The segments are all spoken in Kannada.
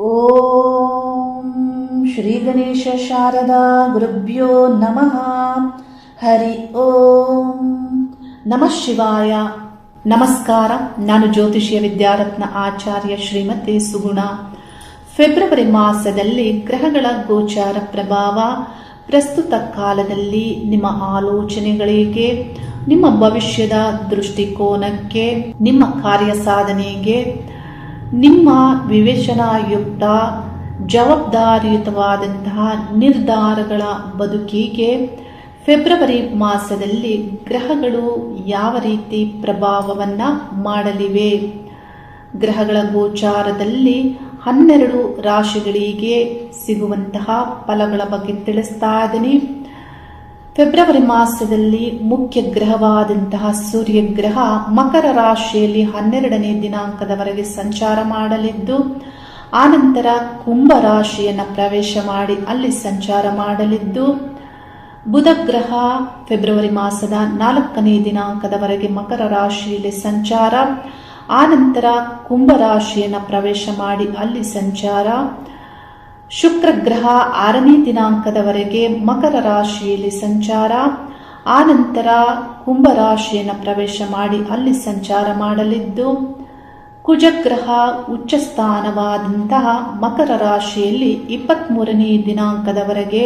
ಓಂ ಶ್ರೀ ಗಣೇಶ ಶಾರದಾ ಗುರುಭ್ಯೋ ನಮಃ. ಹರಿ ಓಂ. ನಮಃ ಶಿವಾಯ. ನಮಸ್ಕಾರ. ನಾನು ಜ್ಯೋತಿಷ್ಯ ವಿದ್ಯಾರತ್ನ ಆಚಾರ್ಯ ಶ್ರೀಮತಿ ಸುಗುಣ. ಫೆಬ್ರವರಿ ಮಾಸದಲ್ಲಿ ಗ್ರಹಗಳ ಗೋಚಾರ ಪ್ರಭಾವ. ಪ್ರಸ್ತುತ ಕಾಲದಲ್ಲಿ ನಿಮ್ಮ ಆಲೋಚನೆಗಳಿಗೆ, ನಿಮ್ಮ ಭವಿಷ್ಯದ ದೃಷ್ಟಿಕೋನಕ್ಕೆ, ನಿಮ್ಮ ಕಾರ್ಯ ಸಾಧನೆಗೆ ನಿಮ್ಮ ವಿವೇಚನಾಯುಕ್ತ, ಜವಾಬ್ದಾರಿಯುತವಾದಂತಹ ನಿರ್ಧಾರಗಳ ಬದುಕಿಗೆ ಫೆಬ್ರವರಿ ಮಾಸದಲ್ಲಿ ಗ್ರಹಗಳು ಯಾವ ರೀತಿ ಪ್ರಭಾವವನ್ನು ಮಾಡಲಿವೆ? ಗ್ರಹಗಳ ಗೋಚಾರದಲ್ಲಿ ಹನ್ನೆರಡು ರಾಶಿಗಳಿಗೆ ಸಿಗುವಂತಹ ಫಲಗಳ ಬಗ್ಗೆ ತಿಳಿಸ್ತಾ ಇದ್ದೀನಿ. ಫೆಬ್ರವರಿ ಮಾಸದಲ್ಲಿ ಮುಖ್ಯ ಗ್ರಹವಾದಂತಹ ಸೂರ್ಯ ಗ್ರಹ ಮಕರ ರಾಶಿಯಲ್ಲಿ ಹನ್ನೆರಡನೇ ದಿನಾಂಕದವರೆಗೆ ಸಂಚಾರ ಮಾಡಲಿದ್ದು, ಆನಂತರ ಕುಂಭ ರಾಶಿಯನ್ನು ಪ್ರವೇಶ ಮಾಡಿ ಅಲ್ಲಿ ಸಂಚಾರ ಮಾಡಲಿದ್ದು, ಬುಧ ಗ್ರಹ ಫೆಬ್ರವರಿ ಮಾಸದ ನಾಲ್ಕನೇ ದಿನಾಂಕದವರೆಗೆ ಮಕರ ರಾಶಿಯಲ್ಲಿ ಸಂಚಾರ, ಆನಂತರ ಕುಂಭ ರಾಶಿಯನ್ನು ಪ್ರವೇಶ ಮಾಡಿ ಅಲ್ಲಿ ಸಂಚಾರ ಶುಕ್ರ ಗ್ರಹ ಆರನೇ ದಿನಾಂಕದವರೆಗೆ ಮಕರ ರಾಶಿಯಲ್ಲಿ ಸಂಚಾರ, ಆನಂತರ ಕುಂಭರಾಶಿಯನ್ನು ಪ್ರವೇಶ ಮಾಡಿ ಅಲ್ಲಿ ಸಂಚಾರ ಮಾಡಲಿದ್ದು, ಕುಜಗ್ರಹ ಉಚ್ಚ ಸ್ಥಾನವಾದಂತಹ ಮಕರ ರಾಶಿಯಲ್ಲಿ ಇಪ್ಪತ್ತ್ಮೂರನೇ ದಿನಾಂಕದವರೆಗೆ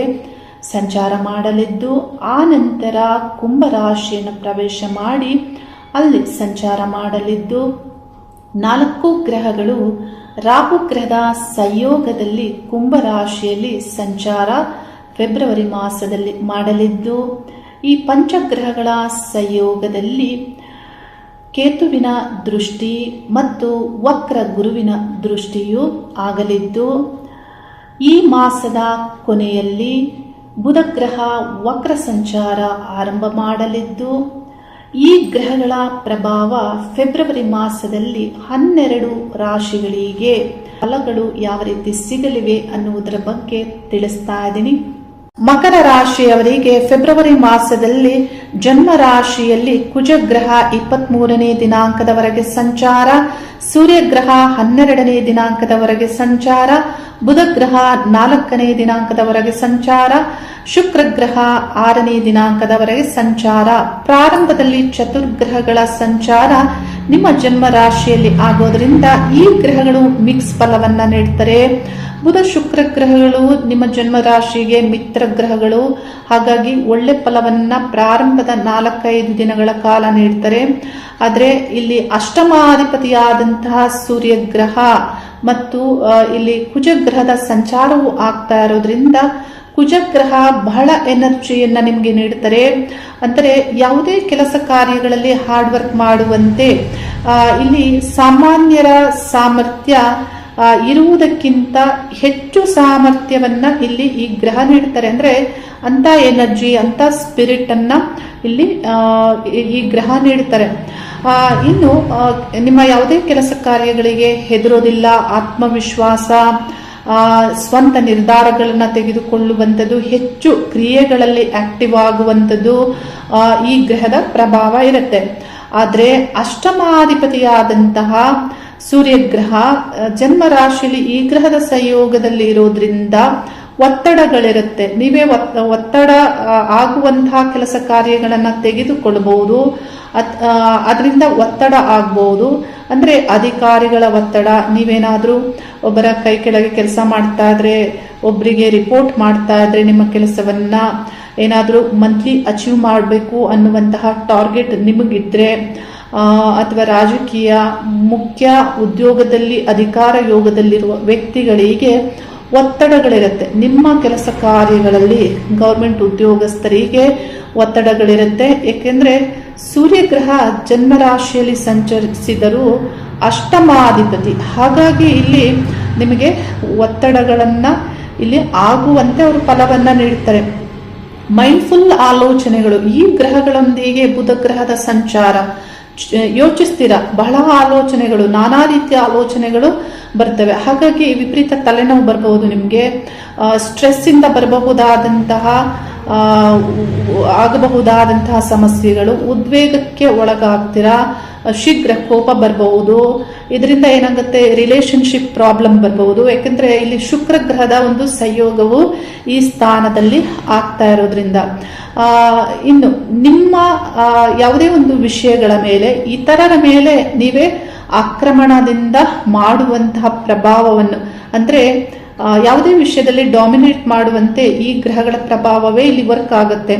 ಸಂಚಾರ ಮಾಡಲಿದ್ದು, ಆನಂತರ ಕುಂಭ ಕುಂಭರಾಶಿಯನ್ನು ಪ್ರವೇಶ ಮಾಡಿ ಅಲ್ಲಿ ಸಂಚಾರ ಮಾಡಲಿದ್ದು, ನಾಲ್ಕು ಗ್ರಹಗಳು ರಾಹು ಗ್ರಹದ ಸಂಯೋಗದಲ್ಲಿ ಕುಂಭ ರಾಶಿಯಲ್ಲಿ ಸಂಚಾರ ಫೆಬ್ರವರಿ ಮಾಸದಲ್ಲಿ ಮಾಡಲಿದ್ದು, ಈ ಪಂಚಗ್ರಹಗಳ ಸಂಯೋಗದಲ್ಲಿ ಕೇತುವಿನ ದೃಷ್ಟಿ ಮತ್ತು ವಕ್ರ ಗುರುವಿನ ದೃಷ್ಟಿಯು ಆಗಲಿದ್ದು, ಈ ಮಾಸದ ಕೊನೆಯಲ್ಲಿ ಬುಧಗ್ರಹ ವಕ್ರ ಸಂಚಾರ ಆರಂಭ ಮಾಡಲಿದ್ದು ಈ ಗ್ರಹಗಳ ಪ್ರಭಾವ ಫೆಬ್ರವರಿ ಮಾಸದಲ್ಲಿ ಹನ್ನೆರಡು ರಾಶಿಗಳಿಗೆ ಫಲಗಳು ಯಾವ ರೀತಿ ಸಿಗಲಿವೆ ಅನ್ನುವುದರ ಬಗ್ಗೆ ತಿಳಿಸ್ತಾ ಇದ್ದೀನಿ. ಮಕರ ರಾಶಿಯವರಿಗೆ ಫೆಬ್ರವರಿ ಮಾಸದಲ್ಲಿ ಜನ್ಮ ರಾಶಿಯಲ್ಲಿ ಕುಜಗ್ರಹ ಇಪ್ಪತ್ತ್ ಮೂರನೇ ದಿನಾಂಕದವರೆಗೆ ಸಂಚಾರ, ಸೂರ್ಯಗ್ರಹ ಹನ್ನೆರಡನೇ ದಿನಾಂಕದವರೆಗೆ ಸಂಚಾರ, ಬುಧಗ್ರಹ ನಾಲ್ಕನೇ ದಿನಾಂಕದವರೆಗೆ ಸಂಚಾರ, ಶುಕ್ರಗ್ರಹ ಆರನೇ ದಿನಾಂಕದವರೆಗೆ ಸಂಚಾರ. ಪ್ರಾರಂಭದಲ್ಲಿ ಚತುರ್ಗ್ರಹಗಳ ಸಂಚಾರ ನಿಮ್ಮ ಜನ್ಮ ರಾಶಿಯಲ್ಲಿ ಆಗೋದ್ರಿಂದ ಈ ಗ್ರಹಗಳು ಮಿಕ್ಸ್ ಫಲವನ್ನ ನೀಡ್ತಾರೆ. ಬುಧ ಶುಕ್ರ ಗ್ರಹಗಳು ನಿಮ್ಮ ಜನ್ಮ ರಾಶಿಗೆ ಮಿತ್ರ ಗ್ರಹಗಳು. ಹಾಗಾಗಿ ಒಳ್ಳೆ ಫಲವನ್ನ ಪ್ರಾರಂಭದ ನಾಲ್ಕೈದು ದಿನಗಳ ಕಾಲ ನೀಡ್ತಾರೆ. ಆದರೆ ಇಲ್ಲಿ ಅಷ್ಟಮಾಧಿಪತಿಯಾದಂತಹ ಸೂರ್ಯ ಗ್ರಹ ಮತ್ತು ಇಲ್ಲಿ ಕುಜಗ್ರಹದ ಸಂಚಾರವು ಆಗ್ತಾ ಇರೋದ್ರಿಂದ ಕುಜಗ್ರಹ ಬಹಳ ಎನರ್ಜಿಯನ್ನು ನಿಮಗೆ ನೀಡುತ್ತಾರೆ ಅಂದರೆ ಯಾವುದೇ ಕೆಲಸ ಕಾರ್ಯಗಳಲ್ಲಿ ಹಾರ್ಡ್ ವರ್ಕ್ ಮಾಡುವಂತೆ ಇಲ್ಲಿ ಸಾಮಾನ್ಯರ ಸಾಮರ್ಥ್ಯ ಇರುವುದಕ್ಕಿಂತ ಹೆಚ್ಚು ಸಾಮರ್ಥ್ಯವನ್ನು ಇಲ್ಲಿ ಈ ಗ್ರಹ ನೀಡ್ತಾರೆ. ಅಂದ್ರೆ ಅಂತ ಎನರ್ಜಿ ಅಂತ ಸ್ಪಿರಿಟ್ ಅನ್ನ ಇಲ್ಲಿ ಈ ಗ್ರಹ ನೀಡ್ತಾರೆ. ಇನ್ನು ನಿಮ್ಮ ಯಾವುದೇ ಕೆಲಸ ಕಾರ್ಯಗಳಿಗೆ ಹೆದರೋದಿಲ್ಲ, ಆತ್ಮವಿಶ್ವಾಸ ಸ್ವಂತ ನಿರ್ಧಾರಗಳನ್ನು ತೆಗೆದುಕೊಳ್ಳುವಂಥದ್ದು, ಹೆಚ್ಚು ಕ್ರಿಯೆಗಳಲ್ಲಿ ಆಕ್ಟಿವ್ ಆಗುವಂಥದ್ದು ಈ ಗ್ರಹದ ಪ್ರಭಾವ ಇರುತ್ತೆ. ಆದರೆ ಅಷ್ಟಮಾಧಿಪತಿಯಾದಂತಹ ಸೂರ್ಯಗ್ರಹ ಜನ್ಮ ರಾಶಿಯಲ್ಲಿ ಈ ಗ್ರಹದ ಸಂಯೋಗದಲ್ಲಿ ಇರೋದ್ರಿಂದ ಒತ್ತಡಗಳಿರುತ್ತೆ. ನೀವೇ ಒತ್ತಡ ಆಗುವಂತಹ ಕೆಲಸ ಕಾರ್ಯಗಳನ್ನು ತೆಗೆದುಕೊಳ್ಳಬಹುದು ಅದರಿಂದ ಒತ್ತಡ ಆಗ್ಬಹುದು ಅಂದ್ರೆ ಅಧಿಕಾರಿಗಳ ಒತ್ತಡ, ನೀವೇನಾದ್ರೂ ಒಬ್ಬರ ಕೈ ಕೆಳಗೆ ಕೆಲಸ ಮಾಡ್ತಾ ಇದ್ರೆ ಒಬ್ಬರಿಗೆ ರಿಪೋರ್ಟ್ ಮಾಡ್ತಾ ಇದ್ರೆ ನಿಮ್ಮ ಕೆಲಸವನ್ನ ಏನಾದರೂ ಮಂತ್ಲಿ ಅಚೀವ್ ಮಾಡಬೇಕು ಅನ್ನುವಂತಹ ಟಾರ್ಗೆಟ್ ನಿಮಗಿದ್ರೆ ಅಥವಾ ರಾಜಕೀಯ ಮುಖ್ಯ ಉದ್ಯೋಗದಲ್ಲಿ ಅಧಿಕಾರ ಯೋಗದಲ್ಲಿರುವ ವ್ಯಕ್ತಿಗಳಿಗೆ ಒತ್ತಡಗಳಿರುತ್ತೆ. ನಿಮ್ಮ ಕೆಲಸ ಕಾರ್ಯಗಳಲ್ಲಿ ಗೌರ್ಮೆಂಟ್ ಉದ್ಯೋಗಸ್ಥರಿಗೆ ಒತ್ತಡಗಳಿರುತ್ತೆ. ಏಕೆಂದ್ರೆ ಸೂರ್ಯಗ್ರಹ ಜನ್ಮರಾಶಿಯಲ್ಲಿ ಸಂಚರಿಸಿದರೂ ಅಷ್ಟಮಾಧಿಪತಿ. ಹಾಗಾಗಿ ಇಲ್ಲಿ ನಿಮಗೆ ಒತ್ತಡಗಳನ್ನ ಇಲ್ಲಿ ಆಗುವಂತೆ ಅವರು ಫಲವನ್ನ ನೀಡುತ್ತಾರೆ ಮೈಂಡ್ಫುಲ್ ಆಲೋಚನೆಗಳು. ಈ ಗ್ರಹಗಳೊಂದಿಗೆ ಬುಧ ಗ್ರಹದ ಸಂಚಾರ. ಯೋಚಿಸ್ತೀರಾ? ಬಹಳ ಆಲೋಚನೆಗಳು, ನಾನಾ ರೀತಿಯ ಆಲೋಚನೆಗಳು ಬರ್ತವೆ. ಹಾಗಾಗಿ ವಿಪರೀತ ತಲೆನೋವು ಬರಬಹುದು ನಿಮಗೆ. ಸ್ಟ್ರೆಸ್ ಇಂದ ಬರಬಹುದಾದಂತಹ ಆಗಬಹುದಾದಂತಹ ಸಮಸ್ಯೆಗಳು ಉದ್ವೇಗಕ್ಕೆ ಒಳಗಾಗ್ತೀರಾ? ಶೀಘ್ರ ಕೋಪ ಬರಬಹುದು. ಇದರಿಂದ ಏನಾಗುತ್ತೆ? ರಿಲೇಶನ್ಶಿಪ್ ಪ್ರಾಬ್ಲಮ್ ಬರಬಹುದು. ಯಾಕಂದ್ರೆ ಇಲ್ಲಿ ಶುಕ್ರ ಗ್ರಹದ ಒಂದು ಸಂಯೋಗವು ಈ ಸ್ಥಾನದಲ್ಲಿ ಆಗ್ತಾ ಇರೋದ್ರಿಂದ. ಇನ್ನು ನಿಮ್ಮ ಯಾವುದೇ ಒಂದು ವಿಷಯಗಳ ಮೇಲೆ, ಇತರರ ಮೇಲೆ ನೀವೇ ಆಕ್ರಮಣದಿಂದ ಮಾಡುವಂತಹ ಪ್ರಭಾವವನ್ನು. ಅಂದ್ರೆ ಯಾವುದೇ ವಿಷಯದಲ್ಲಿ ಡಾಮಿನೇಟ್ ಮಾಡುವಂತೆ ಈ ಗ್ರಹಗಳ ಪ್ರಭಾವವೇ ಇಲ್ಲಿ ವರ್ಕ್ ಆಗುತ್ತೆ.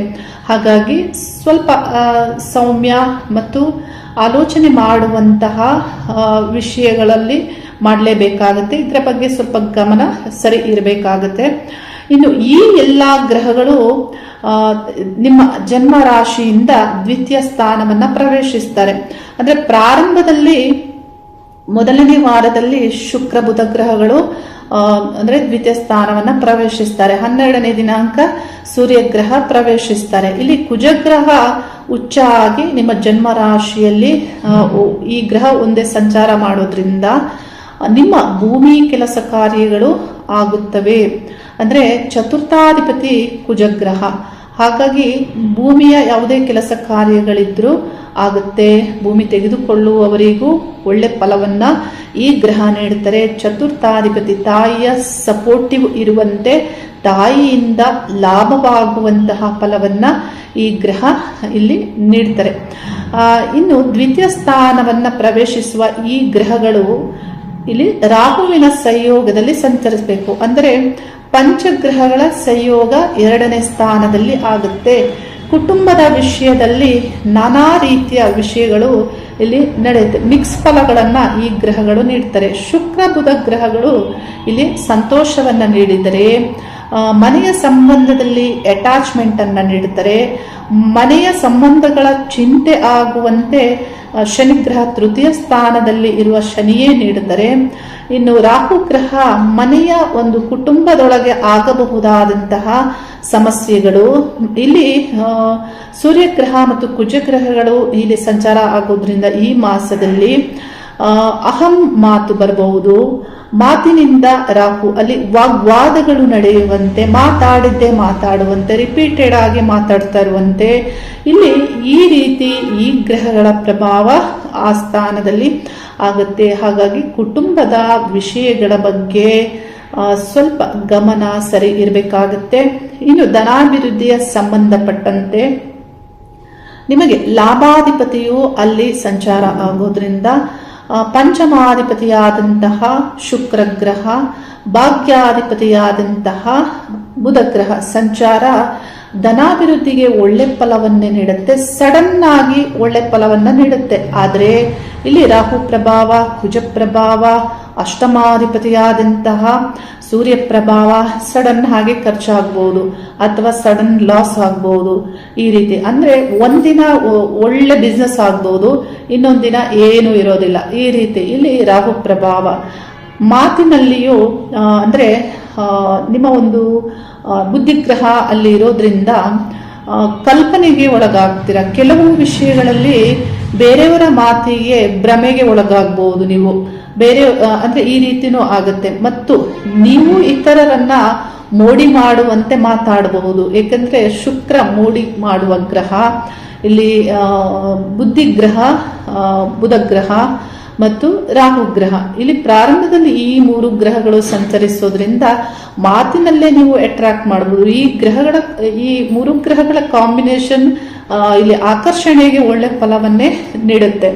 ಹಾಗಾಗಿ ಸ್ವಲ್ಪ ಸೌಮ್ಯ ಮತ್ತು ಆಲೋಚನೆ ಮಾಡುವಂತಹ ವಿಷಯಗಳಲ್ಲಿ ಮಾಡಲೇಬೇಕಾಗುತ್ತೆ. ಇದರ ಬಗ್ಗೆ ಸ್ವಲ್ಪ ಗಮನ ಸರಿ ಇರಬೇಕಾಗುತ್ತೆ. ಇನ್ನು ಈ ಎಲ್ಲ ಗ್ರಹಗಳು ನಿಮ್ಮ ಜನ್ಮ ರಾಶಿಯಿಂದ ದ್ವಿತೀಯ ಸ್ಥಾನವನ್ನ ಪ್ರವೇಶಿಸ್ತಾರೆ. ಅಂದ್ರೆ ಪ್ರಾರಂಭದಲ್ಲಿ ಮೊದಲನೇ ವಾರದಲ್ಲಿ ಶುಕ್ರ ಬುಧ ಗ್ರಹಗಳು ಅಂದ್ರೆ ದ್ವಿತೀಯ ಸ್ಥಾನವನ್ನ ಪ್ರವೇಶಿಸ್ತಾರೆ. ಹನ್ನೆರಡನೇ ದಿನಾಂಕ ಸೂರ್ಯಗ್ರಹ ಪ್ರವೇಶಿಸ್ತಾರೆ. ಇಲ್ಲಿ ಕುಜಗ್ರಹ ಉಚ್ಚ ಆಗಿ ನಿಮ್ಮ ಜನ್ಮ ರಾಶಿಯಲ್ಲಿ ಈ ಗ್ರಹ ಒಂದೇ ಸಂಚಾರ ಮಾಡೋದ್ರಿಂದ ನಿಮ್ಮ ಭೂಮಿ ಕೆಲಸ ಕಾರ್ಯಗಳು ಆಗುತ್ತವೆ. ಅಂದ್ರೆ ಚತುರ್ಥಾಧಿಪತಿ ಕುಜಗ್ರಹ ಹಾಗಾಗಿ ಭೂಮಿಯ ಯಾವುದೇ ಕೆಲಸ ಕಾರ್ಯಗಳಿದ್ರೂ ಆಗುತ್ತೆ. ಭೂಮಿ ತೆಗೆದುಕೊಳ್ಳುವವರಿಗೂ ಒಳ್ಳೆ ಫಲವನ್ನ ಈ ಗ್ರಹ ನೀಡುತ್ತಾರೆ. ಚತುರ್ಥಾಧಿಪತಿ ತಾಯಿಯ ಸಪೋರ್ಟಿವ್ ಇರುವಂತೆ ತಾಯಿಯಿಂದ ಲಾಭವಾಗುವಂತಹ ಫಲವನ್ನ ಈ ಗ್ರಹ ಇಲ್ಲಿ ನೀಡ್ತಾರೆ. ಇನ್ನು ದ್ವಿತೀಯ ಸ್ಥಾನವನ್ನ ಪ್ರವೇಶಿಸುವ ಈ ಗ್ರಹಗಳು ಇಲ್ಲಿ ರಾಹುವಿನ ಸಂಯೋಗದಲ್ಲಿ ಸಂಚರಿಸಬೇಕು. ಅಂದರೆ ಪಂಚಗ್ರಹಗಳ ಸಂಯೋಗ ಎರಡನೇ ಸ್ಥಾನದಲ್ಲಿ ಆಗುತ್ತೆ. ಕುಟುಂಬದ ವಿಷಯದಲ್ಲಿ ನಾನಾ ರೀತಿಯ ವಿಷಯಗಳು ಇಲ್ಲಿ ನಡೆಯುತ್ತೆ. ಮಿಕ್ಸ್ ಫಲಗಳನ್ನು ಈ ಗ್ರಹಗಳು ನೀಡ್ತಾರೆ. ಶುಕ್ರ ಬುಧ ಗ್ರಹಗಳು ಇಲ್ಲಿ ಸಂತೋಷವನ್ನು ನೀಡಿದರೆ ಮನೆಯ ಸಂಬಂಧದಲ್ಲಿ ಅಟ್ಯಾಚ್ಮೆಂಟ್ ಅನ್ನ ನೀಡುತ್ತಾರೆ. ಮನೆಯ ಸಂಬಂಧಗಳ ಚಿಂತೆ ಆಗುವಂತೆ ಶನಿಗ್ರಹ ತೃತೀಯ ಸ್ಥಾನದಲ್ಲಿ ಇರುವ ಶನಿಯೇ ನೀಡುತ್ತಾರೆ. ಇನ್ನು ರಾಹು ಗ್ರಹ ಮನೆಯ ಒಂದು ಕುಟುಂಬದೊಳಗೆ ಆಗಬಹುದಾದಂತಹ ಸಮಸ್ಯೆಗಳು. ಇಲ್ಲಿ ಸೂರ್ಯಗ್ರಹ ಮತ್ತು ಕುಜಗ್ರಹಗಳು ಇಲ್ಲಿ ಸಂಚಾರ ಆಗೋದ್ರಿಂದ ಈ ಮಾಸದಲ್ಲಿ ಅಹಂ ಮಾತು ಬರಬಹುದು. ಮಾತಿನಿಂದ ರಾಹು ಅಲ್ಲಿ ವಾಗ್ವಾದಗಳು ನಡೆಯುವಂತೆ, ಮಾತಾಡಿದ್ದೇ ಮಾತಾಡುವಂತೆ ರಿಪೀಟೆಡ್ ಆಗಿ ಮಾತಾಡ್ತಾ ಇರುವಂತೆ. ಇಲ್ಲಿ ಈ ರೀತಿ ಈ ಗ್ರಹಗಳ ಪ್ರಭಾವ ಆ ಸ್ಥಾನದಲ್ಲಿ ಆಗುತ್ತೆ. ಹಾಗಾಗಿ ಕುಟುಂಬದ ವಿಷಯಗಳ ಬಗ್ಗೆ ಸ್ವಲ್ಪ ಗಮನ ಸರಿ ಇರಬೇಕಾಗುತ್ತೆ. ಇನ್ನು ಧನಾಭಿವೃದ್ಧಿಯ ಸಂಬಂಧಪಟ್ಟಂತೆ ನಿಮಗೆ ಲಾಭಾಧಿಪತಿಯು ಅಲ್ಲಿ ಸಂಚಾರ ಆಗೋದ್ರಿಂದ ಪಂಚಮಾಧಿಪತಿಯಾದಂತಹ ಶುಕ್ರ ಗ್ರಹ ಭಾಗ್ಯಾಧಿಪತಿಯಾದಂತಹ ಬುಧ ಗ್ರಹ ಸಂಚಾರ ಧನಾಭಿವೃದ್ಧಿಗೆ ಒಳ್ಳೆ ಫಲವನ್ನೇ ನೀಡುತ್ತೆ ಸಡನ್ ಆಗಿ ಒಳ್ಳೆ ಫಲವನ್ನ ನೀಡುತ್ತೆ. ಆದರೆ ಇಲ್ಲಿ ರಾಹು ಪ್ರಭಾವ, ಕುಜ ಪ್ರಭಾವ, ಅಷ್ಟಮಾಧಿಪತಿಯಾದಂತಹ ಸೂರ್ಯ ಪ್ರಭಾವ ಸಡನ್ ಹಾಗೆ ಖರ್ಚಾಗ್ಬೋದು ಅಥವಾ ಸಡನ್ ಲಾಸ್ ಆಗ್ಬೋದು. ಈ ರೀತಿ ಅಂದ್ರೆ ಒಂದಿನ ಒಳ್ಳೆ ಬಿಸ್ನೆಸ್ ಆಗ್ಬೋದು, ಇನ್ನೊಂದಿನ ಏನು ಇರೋದಿಲ್ಲ. ಈ ರೀತಿ ಇಲ್ಲಿ ರಾಹು ಪ್ರಭಾವ. ಮಾತಿನಲ್ಲಿಯೂ ಅಂದರೆ ನಿಮ್ಮ ಒಂದು ಬುದ್ಧಿಗ್ರಹ ಅಲ್ಲಿ ಇರೋದ್ರಿಂದ ಕಲ್ಪನೆಗೆ ಒಳಗಾಗ್ತೀರ? ಕೆಲವು ವಿಷಯಗಳಲ್ಲಿ ಬೇರೆಯವರ ಮಾತಿಗೆ ಭ್ರಮೆಗೆ ಒಳಗಾಗಬಹುದು ನೀವು. ಬೇರೆ ಅಂದರೆ ಈ ರೀತಿಯೂ ಆಗುತ್ತೆ. ಮತ್ತು ನೀವು ಇತರರನ್ನ ಮೋಡಿ ಮಾಡುವಂತೆ ಮಾತಾಡಬಹುದು. ಏಕೆಂದರೆ ಶುಕ್ರ ಮೋಡಿ ಮಾಡುವ ಗ್ರಹ, ಇಲ್ಲಿ ಬುದ್ಧಿಗ್ರಹ ಬುಧಗ್ರಹ ಮತ್ತು ರಾಹು ಗ್ರಹ. ಇಲ್ಲಿ ಪ್ರಾರಂಭದಲ್ಲಿ ಈ ಮೂರು ಗ್ರಹಗಳು ಸಂಚರಿಸೋದ್ರಿಂದ ಮಾತಿನಲ್ಲೇ ನೀವು ಅಟ್ರಾಕ್ಟ್ ಮಾಡಬಹುದು ಈ ಗ್ರಹಗಳ, ಈ ಮೂರು ಗ್ರಹಗಳ ಕಾಂಬಿನೇಷನ್ ಇಲ್ಲಿ ಆಕರ್ಷಣೆಗೆ ಒಳ್ಳೆ ಫಲವನ್ನೇ ನೀಡುತ್ತೆ.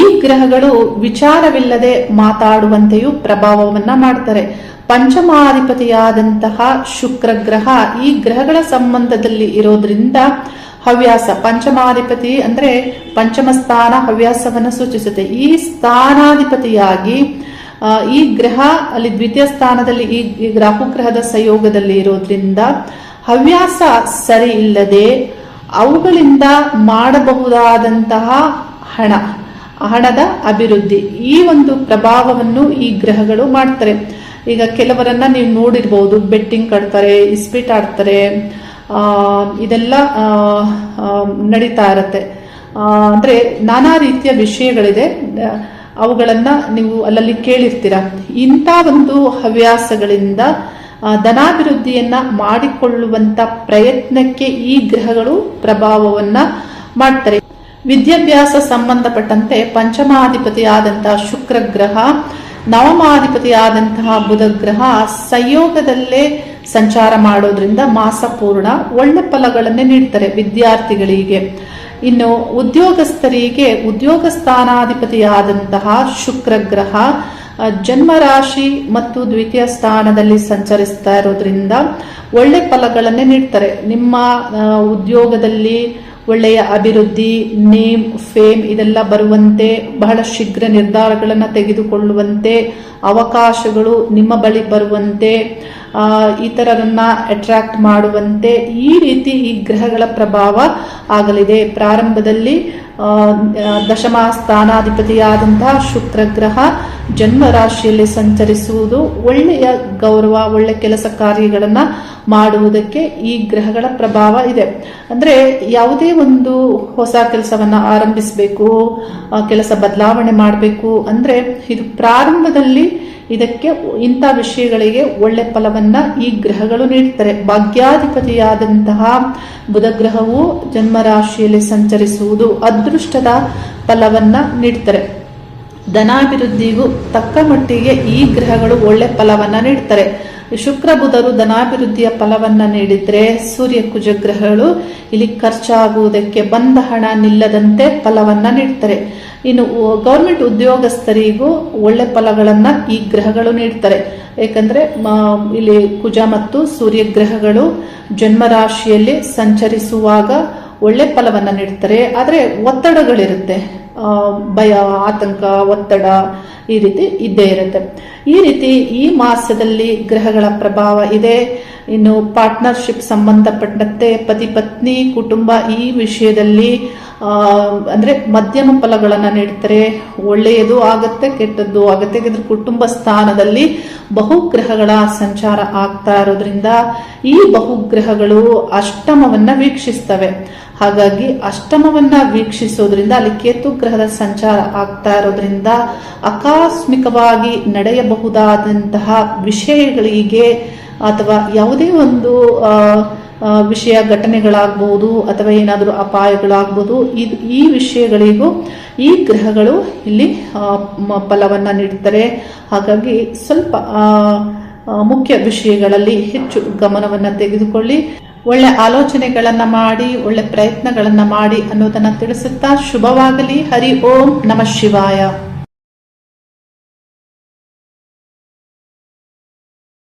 ಈ ಗ್ರಹಗಳು ವಿಚಾರವಿಲ್ಲದೆ ಮಾತಾಡುವಂತೆಯೂ ಪ್ರಭಾವವನ್ನ ಮಾಡ್ತಾರೆ. ಪಂಚಮಾಧಿಪತಿಯಾದಂತಹ ಶುಕ್ರ ಗ್ರಹ ಈ ಗ್ರಹಗಳ ಸಂಬಂಧದಲ್ಲಿ ಇರೋದ್ರಿಂದ ಹವ್ಯಾಸ. ಪಂಚಮಾಧಿಪತಿ ಅಂದ್ರೆ ಪಂಚಮ ಸ್ಥಾನ ಹವ್ಯಾಸವನ್ನು ಸೂಚಿಸುತ್ತೆ. ಈ ಸ್ಥಾನಾಧಿಪತಿಯಾಗಿ ಈ ಗ್ರಹ, ಅಲ್ಲಿ ದ್ವಿತೀಯ ಸ್ಥಾನದಲ್ಲಿ ಈ ಈ ರಾಹು ಗ್ರಹದ ಸಂಯೋಗದಲ್ಲಿ ಇರೋದ್ರಿಂದ ಹವ್ಯಾಸ ಸರಿ ಇಲ್ಲದೆ ಅವುಗಳಿಂದ ಮಾಡಬಹುದಾದಂತಹ ಹಣ, ಹಣದ ಅಭಿವೃದ್ಧಿ, ಈ ಒಂದು ಪ್ರಭಾವವನ್ನು ಈ ಗ್ರಹಗಳು ಮಾಡ್ತಾರೆ. ಈಗ ಕೆಲವರನ್ನ ನೀವು ನೋಡಿರ್ಬೋದು, ಬೆಟ್ಟಿಂಗ್ ಕಟ್ತಾರೆ, ಇಸ್ಪೀಟ್ ಆಡ್ತಾರೆ ಇದೆಲ್ಲ ನಡೀತಾ ಇರತ್ತೆ. ಅಂದರೆ ನಾನಾ ರೀತಿಯ ವಿಷಯಗಳಿದೆ. ಅವುಗಳನ್ನು ನೀವು ಅಲ್ಲಲ್ಲಿ ಕೇಳಿರ್ತೀರ. ಇಂಥ ಒಂದು ಹವ್ಯಾಸಗಳಿಂದ ಧನಾಭಿವೃದ್ಧಿಯನ್ನು ಮಾಡಿಕೊಳ್ಳುವಂತ ಪ್ರಯತ್ನಕ್ಕೆ ಈ ಗ್ರಹಗಳು ಪ್ರಭಾವವನ್ನ ಮಾಡ್ತಾರೆ. ವಿದ್ಯಾಭ್ಯಾಸ ಸಂಬಂಧಪಟ್ಟಂತೆ ಪಂಚಮಾಧಿಪತಿಯಾದಂತಹ ಶುಕ್ರ ಗ್ರಹ ನವಮಾಧಿಪತಿಯಾದಂತಹ ಬುಧ ಗ್ರಹ ಸಂಯೋಗದಲ್ಲೇ ಸಂಚಾರ ಮಾಡೋದ್ರಿಂದ ಮಾಸ ಪೂರ್ಣ ಒಳ್ಳೆ ಫಲಗಳನ್ನೇ ನೀಡ್ತಾರೆ ವಿದ್ಯಾರ್ಥಿಗಳಿಗೆ. ಇನ್ನು ಉದ್ಯೋಗಸ್ಥರಿಗೆ ಉದ್ಯೋಗ ಸ್ಥಾನಾಧಿಪತಿಯಾದಂತಹ ಶುಕ್ರ ಗ್ರಹ ಜನ್ಮ ರಾಶಿ ಮತ್ತು ದ್ವಿತೀಯ ಸ್ಥಾನದಲ್ಲಿ ಸಂಚರಿಸ್ತಾ ಇರೋದ್ರಿಂದ ಒಳ್ಳೆ ಫಲಗಳನ್ನೇ ನೀಡ್ತಾರೆ. ನಿಮ್ಮ ಉದ್ಯೋಗದಲ್ಲಿ ಒಳ್ಳೆಯ ಅಭಿವೃದ್ಧಿ, ನೇಮ್, ಫೇಮ್ ಇದೆಲ್ಲ ಬರುವಂತೆ, ಬಹಳ ಶೀಘ್ರ ನಿರ್ಧಾರಗಳನ್ನು ತೆಗೆದುಕೊಳ್ಳುವಂತೆ, ಅವಕಾಶಗಳು ನಿಮ್ಮ ಬಳಿ ಬರುವಂತೆ ಇತರರನ್ನ ಅಟ್ರಾಕ್ಟ್ ಮಾಡುವಂತೆ ಈ ರೀತಿ ಈ ಗ್ರಹಗಳ ಪ್ರಭಾವ ಆಗಲಿದೆ. ಪ್ರಾರಂಭದಲ್ಲಿ ದಶಮ ಸ್ಥಾನಾಧಿಪತಿಯಾದಂತಹ ಶುಕ್ರ ಗ್ರಹ ಜನ್ಮ ರಾಶಿಯಲ್ಲಿ ಸಂಚರಿಸುವುದು ಒಳ್ಳೆಯ ಗೌರವ, ಒಳ್ಳೆ ಕೆಲಸ ಕಾರ್ಯಗಳನ್ನು ಮಾಡುವುದಕ್ಕೆ ಈ ಗ್ರಹಗಳ ಪ್ರಭಾವ ಇದೆ. ಅಂದ್ರೆ ಯಾವುದೇ ಒಂದು ಹೊಸ ಕೆಲಸವನ್ನು ಆರಂಭಿಸಬೇಕು ಕೆಲಸ ಬದಲಾವಣೆ ಮಾಡಬೇಕು, ಅಂದ್ರೆ ಇದು ಪ್ರಾರಂಭದಲ್ಲಿ ಇದಕ್ಕೆ ಇಂಥ ವಿಷಯಗಳಿಗೆ ಒಳ್ಳೆ ಫಲವನ್ನ ಈ ಗ್ರಹಗಳು ನೀಡ್ತಾರೆ. ಭಾಗ್ಯಾಧಿಪತಿಯಾದಂತಹ ಬುಧ ಗ್ರಹವು ಜನ್ಮರಾಶಿಯಲ್ಲಿ ಸಂಚರಿಸುವುದು ಅದೃಷ್ಟದ ಫಲವನ್ನ ನೀಡ್ತಾರೆ. ಧನಾಭಿವೃದ್ಧಿಗೂ ತಕ್ಕ ಮಟ್ಟಿಗೆ ಈ ಗ್ರಹಗಳು ಒಳ್ಳೆ ಫಲವನ್ನ ನೀಡ್ತಾರೆ. ಶುಕ್ರ ಬುಧರು ಧನಾಭಿವೃದ್ಧಿಯ ಫಲವನ್ನ ನೀಡಿದ್ರೆ ಸೂರ್ಯ ಕುಜ ಗ್ರಹಗಳು ಇಲ್ಲಿ ಖರ್ಚಾಗುವುದಕ್ಕೆ ಬಂದ ಹಣ ನಿಲ್ಲದಂತೆ ಫಲವನ್ನ ನೀಡ್ತಾರೆ. ಇನ್ನು ಗೌರ್ಮೆಂಟ್ ಉದ್ಯೋಗಸ್ಥರಿಗೂ ಒಳ್ಳೆ ಫಲಗಳನ್ನ ಈ ಗ್ರಹಗಳು ನೀಡ್ತಾರೆ. ಯಾಕಂದ್ರೆ ಮ- ಇಲ್ಲಿ ಕುಜ ಮತ್ತು ಸೂರ್ಯ ಗ್ರಹಗಳು ಜನ್ಮ ರಾಶಿಯಲ್ಲಿ ಸಂಚರಿಸುವಾಗ ಒಳ್ಳೆ ಫಲವನ್ನ ನೀಡ್ತಾರೆ. ಆದರೆ ಒತ್ತಡಗಳಿರುತ್ತೆ. ಭಯ, ಆತಂಕ, ಒತ್ತಡ ಈ ರೀತಿ ಇದ್ದೇ ಇರುತ್ತೆ. ಈ ರೀತಿ ಈ ಮಾಸದಲ್ಲಿ ಗ್ರಹಗಳ ಪ್ರಭಾವ ಇದೆ. ಇನ್ನು ಪಾರ್ಟ್ನರ್ಶಿಪ್ ಸಂಬಂಧಪಟ್ಟಂತೆ ಪತಿ ಪತ್ನಿ ಕುಟುಂಬ ಈ ವಿಷಯದಲ್ಲಿ ಅಂದರೆ ಮಧ್ಯಮ ಫಲಗಳನ್ನು ನೀಡ್ತಾರೆ. ಒಳ್ಳೆಯದು ಆಗತ್ತೆ, ಕೆಟ್ಟದ್ದು ಆಗತ್ತೆ. ಯಾಕಂದ್ರೆ ಕುಟುಂಬ ಸ್ಥಾನದಲ್ಲಿ ಬಹುಗ್ರಹಗಳ ಸಂಚಾರ ಆಗ್ತಾ ಇರೋದ್ರಿಂದ ಈ ಬಹುಗ್ರಹಗಳು ಅಷ್ಟಮವನ್ನು ವೀಕ್ಷಿಸ್ತವೆ. ಹಾಗಾಗಿ ಅಷ್ಟಮವನ್ನ ವೀಕ್ಷಿಸೋದ್ರಿಂದ ಅಲ್ಲಿ ಕೇತು ಗ್ರಹದ ಸಂಚಾರ ಆಗ್ತಾ ಇರೋದ್ರಿಂದ ಆಕಸ್ಮಿಕವಾಗಿ ನಡೆಯಬಹುದಾದಂತಹ ವಿಷಯಗಳಿಗೆ ಅಥವಾ ಯಾವುದೇ ಒಂದು ವಿಷಯ ಘಟನೆಗಳಾಗ್ಬೋದು ಅಥವಾ ಏನಾದರೂ ಅಪಾಯಗಳಾಗ್ಬೋದು ಇದು ಈ ವಿಷಯಗಳಿಗೂ ಈ ಗ್ರಹಗಳು ಇಲ್ಲಿ ಫಲವನ್ನ ನೀಡ್ತಾರೆ ಹಾಗಾಗಿ ಸ್ವಲ್ಪ ಮುಖ್ಯ ವಿಷಯಗಳಲ್ಲಿ ಹೆಚ್ಚು ಗಮನವನ್ನ ತೆಗೆದುಕೊಳ್ಳಿ. ಒಳ್ಳೆ ಆಲೋಚನೆಗಳನ್ನ ಮಾಡಿ ಒಳ್ಳೆ ಪ್ರಯತ್ನಗಳನ್ನ ಮಾಡಿ ಅನ್ನೋದನ್ನ ತಿಳಿಸುತ್ತಾ ಶುಭವಾಗಲಿ. ಹರಿ ಓಂ ನಮಃ ಶಿವಾಯ.